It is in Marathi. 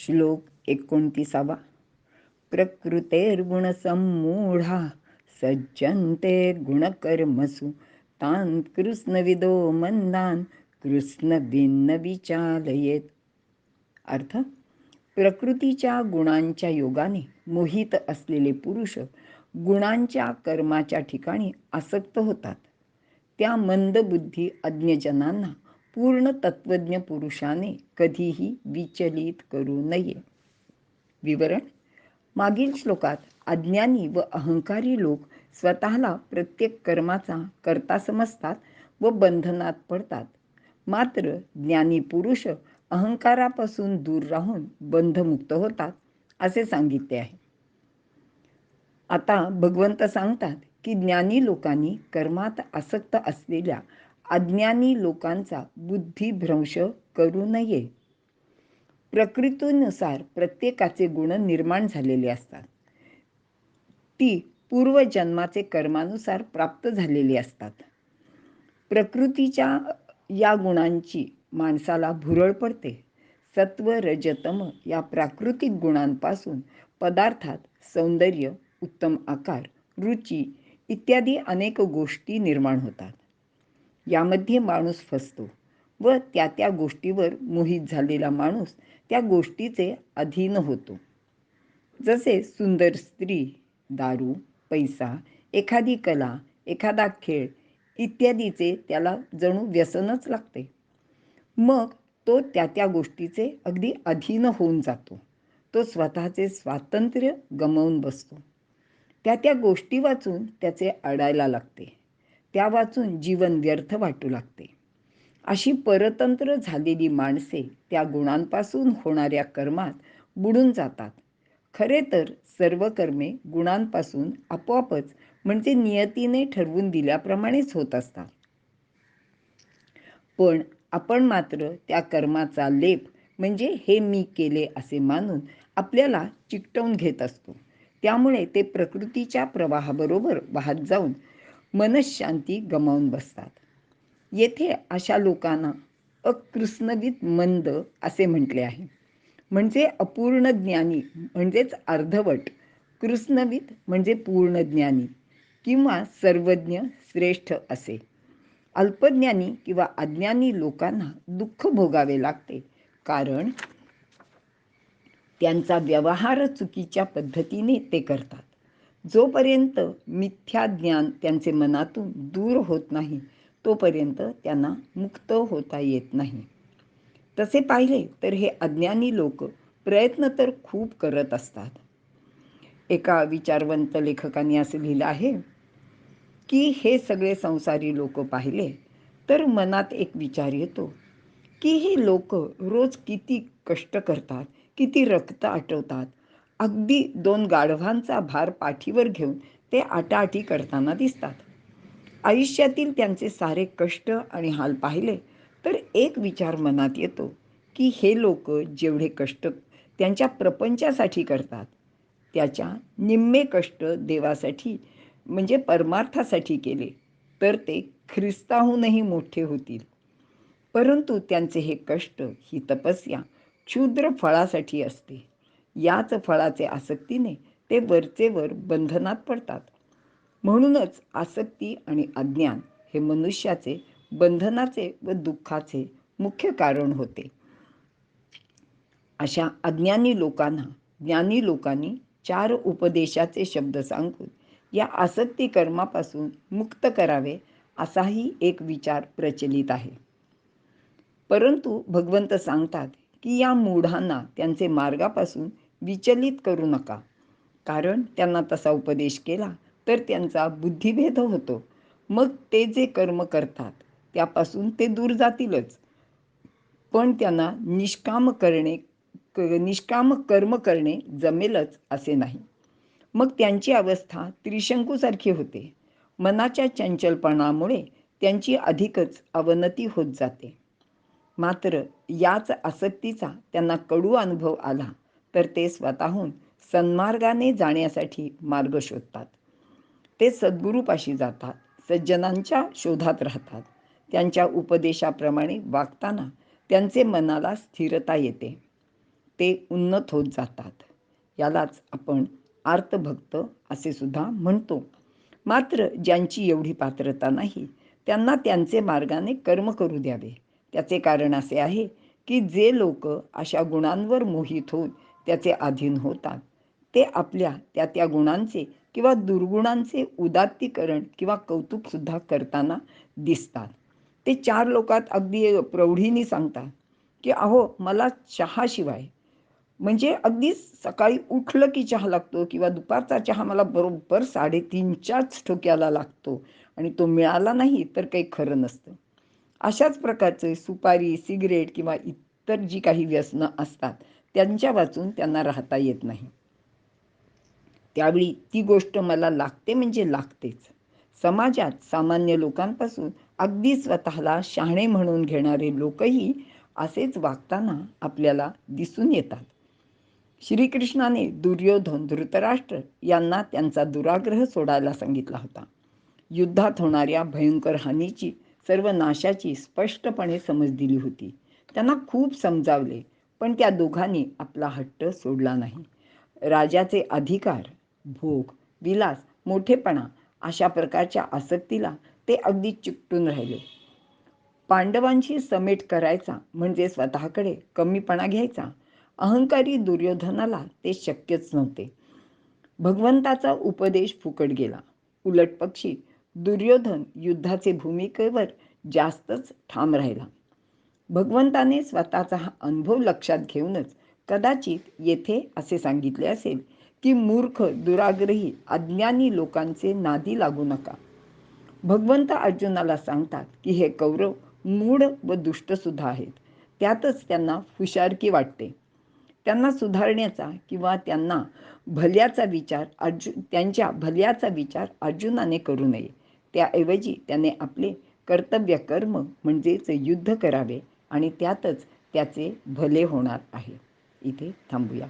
श्लोक एकोणतीसावा. प्रकृतेर्गुणसम्मूढा सज्जन्ते गुणकर्मसु तान् कृष्णविदो मंदान कृष्णभिन्न विचालयेत अर्थ प्रकृतीच्या गुणांच्या योगाने मोहित असलेले पुरुष गुणांच्या कर्माच्या ठिकाणी आसक्त होतात. त्या मंदबुद्धी अज्ञजनांना पूर्ण तत्वज्ञ पुरुषाने कधीही विचलित करू नये. विवरण मागील श्लोकात अज्ञानी व अहंकारी लोक स्वतःला प्रत्येक कर्माचा करता समजतात व बंधनात पडतात. मात्र ज्ञानी पुरुष अहंकारापासून दूर राहून बंधमुक्त होतात असे सांगितले आहे. आता भगवंत सांगतात की ज्ञानी लोकांनी कर्मात आसक्त असलेल्या अज्ञानी लोकांचा बुद्धिभ्रंश करू नये. प्रकृतीनुसार प्रत्येकाचे गुण निर्माण झालेले असतात. ती पूर्वजन्माचे कर्मानुसार प्राप्त झालेली असतात. प्रकृतीच्या या गुणांची माणसाला भुरळ पडते. सत्व रजतम या प्राकृतिक गुणांपासून पदार्थात सौंदर्य उत्तम आकार रुची इत्यादी अनेक गोष्टी निर्माण होतात. यामध्ये माणूस फसतो व त्या त्या गोष्टीवर मोहित झालेला माणूस त्या गोष्टीचे अधीन होतो. जसे सुंदर स्त्री दारू पैसा एखादी कला एखादा खेळ इत्यादीचे त्याला जणू व्यसनच लागते. मग तो त्या त्या गोष्टीचे अगदी अधीन होऊन जातो. तो स्वतःचे स्वातंत्र्य गमावून बसतो. त्या त्या गोष्टी वाचून त्याचे अडायला लागते. त्या वाचून जीवन व्यर्थ वाटू लागते. अशी परतंत्र झालेली माणसे त्या गुणांपासून होणाऱ्या कर्मात बुडून जातात. खरे तर सर्व कर्मे गुणांपासून आपोआपच म्हणजे नियतीने ठरवून दिल्याप्रमाणेच होत असतात. पण आपण मात्र त्या कर्माचा लेप म्हणजे हे मी केले असे मानून आपल्याला चिकटवून घेत असतो. त्यामुळे ते प्रकृतीच्या प्रवाहाबरोबर वाहत जाऊन मनशांती गमावून बसतात. येथे अशा लोकांना अकृष्णवित मंद असे म्हटले आहे. म्हणजे अपूर्ण ज्ञानी म्हणजेच अर्धवट कृष्णवित म्हणजे पूर्ण ज्ञानी किंवा सर्वज्ञ श्रेष्ठ असे. अल्पज्ञानी किंवा अज्ञानी लोकांना दुःख भोगावे लागते. कारण त्यांचा व्यवहार चुकीच्या पद्धतीने ते करतात. जोपर्यंत मिथ्या ज्ञान त्यांचे मनातून दूर होत नाही तोपर्यंत त्यांना मुक्त होता येत नाही. तसे पाहिले तर हे अज्ञानी लोक प्रयत्न तर खूप करत असतात. एका विचारवंत लेखकाने असं लिहिलं आहे की हे सगळे संसारी लोक पाहिले तर मनात एक विचार येतो की हे लोक रोज किती कष्ट करतात किती रक्त आटवतात अगदी दोन गाढवांचा भार पाठीवर घेऊन ते आटाआटी करताना दिसतात. आयुष्यातील त्यांचे सारे कष्ट आणि हाल पाहिले तर एक विचार मनात येतो की हे लोक जेवढे कष्ट त्यांच्या प्रपंचासाठी करतात त्याच्या निम्मे कष्ट देवासाठी म्हणजे परमार्थासाठी केले तर ते ख्रिस्ताहूनही मोठे होतील. परंतु त्यांचे हे कष्ट ही तपस्या क्षुद्र फळासाठी असते. याच फळाचे आसक्तीने ते वरचे वर बंधनात पडतात. म्हणूनच आसक्ती आणि अज्ञान हे मनुष्याचे बंधनाचे व दुःखाचे मुख्य कारण होते. अशा अज्ञानी लोकांना ज्ञानी लोकांनी चार उपदेशाचे शब्द सांगून या आसक्ती कर्मापासून मुक्त करावे असाही एक विचार प्रचलित आहे. परंतु भगवंत सांगतात की या मूढांना त्यांचे मार्गापासून विचलित करू नका. कारण त्यांना तसा उपदेश केला तर त्यांचा बुद्धिभेद होतो. मग ते जे कर्म करतात त्यापासून ते दूर जातीलच. पण त्यांना निष्काम करणे निष्काम कर्म करणे जमेलच असे नाही. मग त्यांची अवस्था त्रिशंकूसारखी होते. मनाच्या चंचलपणामुळे त्यांची अधिकच अवनती होत जाते. मात्र याच आसक्तीचा त्यांना कडू अनुभव आला तर ते स्वतःहून सन्मार्गाने जाण्यासाठी मार्ग शोधतात. ते सद्गुरूपाशी जातात सज्जनांच्या शोधात राहतात. त्यांच्या उपदेशाप्रमाणे वागताना त्यांचे मनाला स्थिरता येते. ते उन्नत होत जातात. यालाच आपण आर्तभक्त असे सुद्धा म्हणतो. मात्र ज्यांची एवढी पात्रता नाही त्यांना त्यांचे मार्गाने कर्म करू द्यावे. त्याचे कारण असे आहे की जे लोक अशा गुणांवर मोहित होऊन त्याचे अधीन होतात ते आपल्या त्या त्या गुणांचे किंवा दुर्गुणांचे उदात्तीकरण किंवा कौतुकसुद्धा करताना दिसतात. ते चार लोकात अगदी प्रौढीने सांगतात की अहो मला चहाशिवाय म्हणजे अगदी सकाळी उठलं की चहा लागतो किंवा दुपारचा चहा मला बरोबर साडेतीनच्याच ठोक्याला लागतो आणि तो मिळाला नाही तर काही खरं नसतं. अशाच प्रकारचे सुपारी सिगरेट किंवा इतर जी काही व्यसनं असतात त्यांच्या वाचून त्यांना राहता येत नाही. त्यावेळी ती गोष्ट मला लागते म्हणजे लागतेच. समाजात सामान्य लोकांपासून अगदी स्वतःला शहाणे म्हणून घेणारे लोकही असेच वागताना आपल्याला दिसून येतात. श्रीकृष्णाने दुर्योधन धृतराष्ट्र यांना त्यांचा दुराग्रह सोडायला सांगितला होता. युद्धात होणाऱ्या भयंकर हानीची सर्व नाशाची स्पष्टपणे समज दिली होती. त्यांना खूप समजावले पण त्या दोघांनी आपला हट्ट सोडला नाही. राजाचे अधिकार भोग विलास मोठेपणा अशा प्रकारच्या आसक्तीला ते अगदी चिकटून राहिले. पांडवांशी समेट करायचा म्हणजे स्वतःकडे कमीपणा घ्यायचा अहंकारी दुर्योधनाला ते शक्यच नव्हते. भगवंताचा उपदेश फुकट गेला. उलट पक्षी दुर्योधन युद्धाचे भूमिकेवर जास्तच ठाम राहिला. भगवंताने स्वतःचा हा अनुभव लक्षात घेऊनच कदाचित येथे असे सांगितले असेल की मूर्ख दुराग्रही अज्ञानी लोकांचे नादी लागू नका. भगवंत अर्जुनाला सांगतात की हे कौरव मूढ व दुष्टसुद्धा आहेत. त्यातच त्यांना हुशारकी वाटते. त्यांना सुधारण्याचा किंवा त्यांना भल्याचा विचार अर्जुन त्यांच्या भल्याचा विचार अर्जुनाने करू नये. त्याऐवजी त्याने आपले कर्तव्य कर्म म्हणजेच युद्ध करावे आणि त्यातच त्याचे भले होणार आहे. इथे थांबूया.